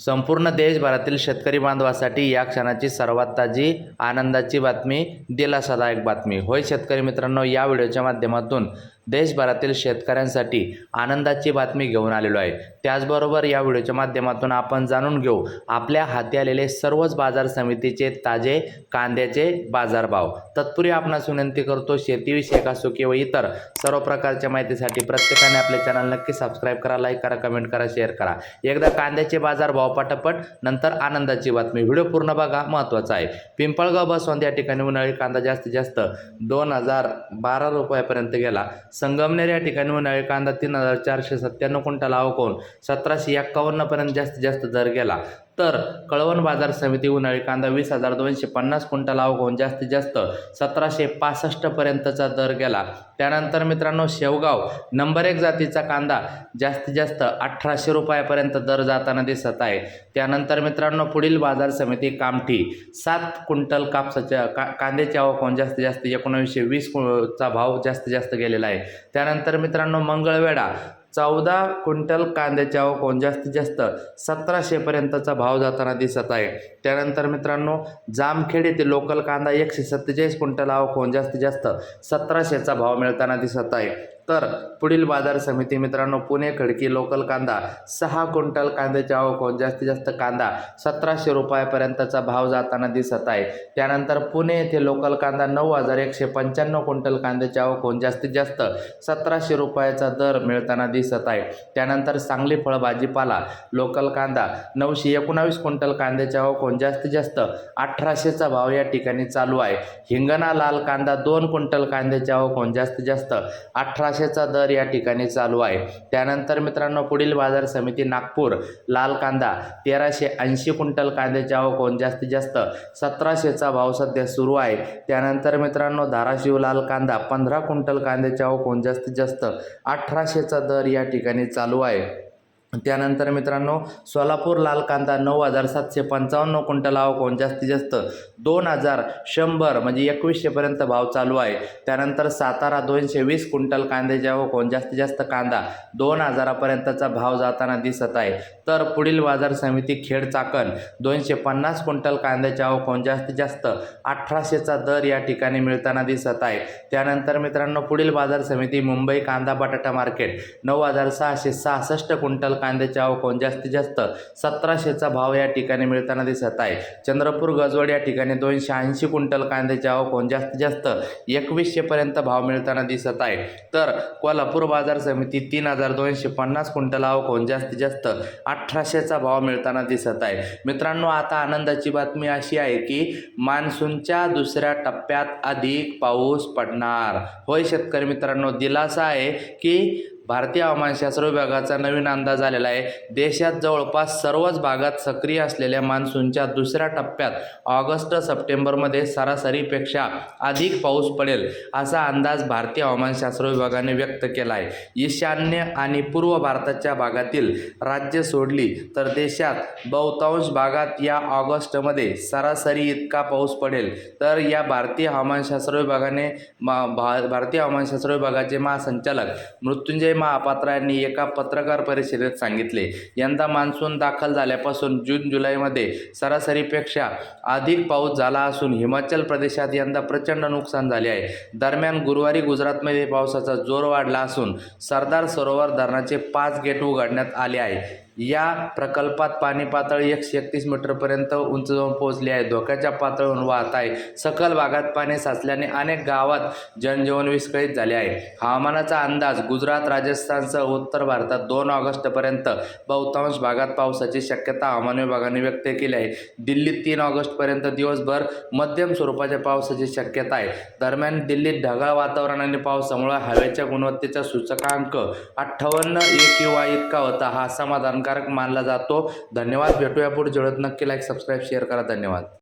संपूर्ण देशभरातील शेतकरी बांधवासाठी या क्षणाची सर्वात ताजी आनंदाची बातमी दिलासादायक बातमी. होय शेतकरी मित्रांनो या व्हिडिओच्या माध्यमातून देशभरातील शेतकऱ्यांसाठी आनंदाची बातमी घेऊन आलेलो आहे. त्याचबरोबर या व्हिडिओच्या माध्यमातून आपण जाणून घेऊ आपल्या हाती आलेले सर्वच बाजार समितीचे ताजे कांद्याचे बाजारभाव. तत्पूर्वी आपणास विनंती करतो शेतीविषयक असो किंवा इतर सर्व प्रकारच्या माहितीसाठी प्रत्येकाने आपले चॅनल नक्की सबस्क्राईब करा लाईक करा कमेंट करा शेअर करा. एकदा कांद्याचे बाजार भाव पटापट नंतर आनंदाची बातमी. व्हिडिओ पूर्ण बघा महत्त्वाचा आहे. पिंपळगाव बसवंत या ठिकाणी उन्हाळी कांदा जास्तीत जास्त दोन हजार बारा रुपयापर्यंत गेला. संगमनेर या ठिकाणी उन्हाळी कांदा तीन हजार चारशे सत्त्याण्णव क्विंटल आवकून सतराशे एक्कावन्नपर्यंत जास्तीत जास्त दर गेला. तर कळवण बाजार समिती उन्हाळी कांदा वीस हजार दोनशे पन्नास क्विंटल होऊन जास्तीत जास्त सतराशे पासष्टपर्यंतचा दर गेला. त्यानंतर मित्रांनो शेवगाव नंबर एक जातीचा कांदा जास्तीत जास्त अठराशे रुपयापर्यंत दर जाताना दिसत आहे. त्यानंतर मित्रांनो पुढील बाजार समिती कामठी सात क्विंटल कापसाच्या का कांद्याच्या आवक होऊन जास्तीत जास्त एकोणावीसशे वीस कु- चा भाव जास्तीत जास्त गेलेला आहे. त्यानंतर मित्रांनो मंगळवेढा चौदा क्विंटल कांद्याच्या आवक जास्तीत जास्त सतराशेपर्यंतचा भाव जाताना दिसत आहे. त्यानंतर मित्रांनो जामखेड येथे लोकल कांदा एकशे सत्तेचाळीस क्विंटल आवक होऊन जास्तीत जास्त सतराशेचा भाव मिळताना दिसत आहे. तर पुढील बाजार समिती मित्रांनो पुणे खडकी लोकल कांदा सहा क्विंटल कांद्याची आवक जास्तीत जास्त कांदा सतराशे रुपयापर्यंतचा भाव जाताना दिसत आहे. त्यानंतर पुणे येथे लोकल कांदा नऊ हजार एकशे पंच्याण्णव क्विंटल कांद्याची आवक होऊन जास्तीत जास्त सतराशे रुपयाचा दर मिळताना दिसत आहे. त्यानंतर सांगली फळ भाजीपाला लोकल कांदा नऊशे एकोणावीस क्विंटल कांद्याची आवक होऊन जास्तीत जास्त अठराशेचा भाव या ठिकाणी चालू आहे. हिंगणा लाल कांदा दोन क्विंटल कांद्याची आवक होऊन जास्तीत जास्त अठराशे अठराशेचा दर या ठिकाणी चालू आहे. त्यानंतर मित्रांनो पुढील बाजार समिती नागपूर लाल कांदा तेराशे ऐंशी क्विंटल कांद्याची आवक होऊन जास्तीत जास्त सतराशेचा भाव सध्या सुरू आहे. त्यानंतर मित्रांनो धाराशिव लाल कांदा पंधरा क्विंटल कांद्याची आवक होऊन जास्तीत जास्त अठराशेचा दर या ठिकाणी चालू आहे. त्यानंतर मित्रांनो सोलापूर लाल कांदा नऊ हजार सातशे पंचावन्न क्विंटल आवक जास्तीत जास्त दोन हजार शंभर म्हणजे एकवीसशेपर्यंत भाव चालू आहे. त्यानंतर सातारा दोनशे वीस क्विंटल कांद्याचे आवक जास्तीत जास्त कांदा दोन हजारापर्यंतचा भाव जाताना दिसत आहे. तर पुढील बाजार समिती खेड चाकण दोनशे पन्नास क्विंटल कांद्याचे आवक जास्तीत जास्त अठराशेचा दर या ठिकाणी मिळताना दिसत आहे. त्यानंतर मित्रांनो पुढील बाजार समिती मुंबई कांदा बटाटा मार्केट नऊ हजार सहाशे सहासष्ट क्विंटल कांद्याची आवक जास्तीत जास्त? सतराशेचा भाव या ठिकाणी मिळताना दिसत आहे. चंद्रपूर गजवड या ठिकाणी दोनशे ऐंशी क्विंटल कांद्याची आवक जास्तीत जास्त? एकवीसशेपर्यंत भाव मिळताना दिसत आहे. तर कोल्हापूर बाजार समिती तीन हजार दोनशे पन्नास क्विंटल आवक जास्तीत जास्त? अठराशेचा भाव मिळताना दिसत आहे. मित्रांनो आता आनंदाची बातमी अशी आहे की मान्सूनच्या दुसऱ्या टप्प्यात अधिक पाऊस पडणार. होय शेतकरी मित्रांनो दिलासा आहे की भारतीय हवामानशास्त्र विभागाचा नवीन अंदाज आलेला आहे. देशात जवळपास सर्वच भागात सक्रिय असलेल्या मान्सूनच्या दुसऱ्या टप्प्यात ऑगस्ट सप्टेंबरमध्ये सरासरीपेक्षा अधिक पाऊस पडेल असा अंदाज भारतीय हवामानशास्त्र विभागाने व्यक्त केला आहे. ईशान्य आणि पूर्व भारताच्या भागातील राज्य सोडली तर देशात बहुतांश भागात या ऑगस्टमध्ये सरासरी इतका पाऊस पडेल. तर या भारतीय हवामानशास्त्र विभागाने मा भा भारतीय हवामानशास्त्र विभागाचे महासंचालक मृत्युंजय महापात्र महापात्रांनी एका पत्रकार परिषदेत सांगितले. यंदा मान्सून दाखल झाल्यापासून जून जुलैमध्ये सरासरीपेक्षा अधिक पाऊस झाला असून हिमाचल प्रदेशात यंदा प्रचंड नुकसान झाले आहे. दरम्यान गुरुवारी गुजरातमध्ये पावसाचा जोर वाढला असून सरदार सरोवर धरणाचे पाच गेट उघडण्यात आले आहे. या प्रकल्पात पाणी पातळी एकशे एकतीस मीटरपर्यंत उंच जाऊन पोहोचली आहे. धोक्याच्या पातळीवरून वाहत आहे. सकल भागात पाणी साचल्याने अनेक गावात जनजीवन विस्कळीत झाले आहे. हवामानाचा अंदाज गुजरात राजस्थानसह उत्तर भारतात दोन ऑगस्टपर्यंत बहुतांश भागात पावसाची शक्यता हवामान विभागाने व्यक्त केली आहे. दिल्लीत तीन ऑगस्टपर्यंत दिवसभर मध्यम स्वरूपाच्या पावसाची शक्यता आहे. दरम्यान दिल्लीत ढगाळ वातावरण आणि पावसामुळे हवेच्या गुणवत्तेचा सूचकांक अठ्ठावन्न ए किंवा इतका होता हा समाधानकारक मानला जातो. धन्यवाद. भेटूया पुढे. जळत नक्की लाईक सबस्क्राईब शेअर करा. धन्यवाद.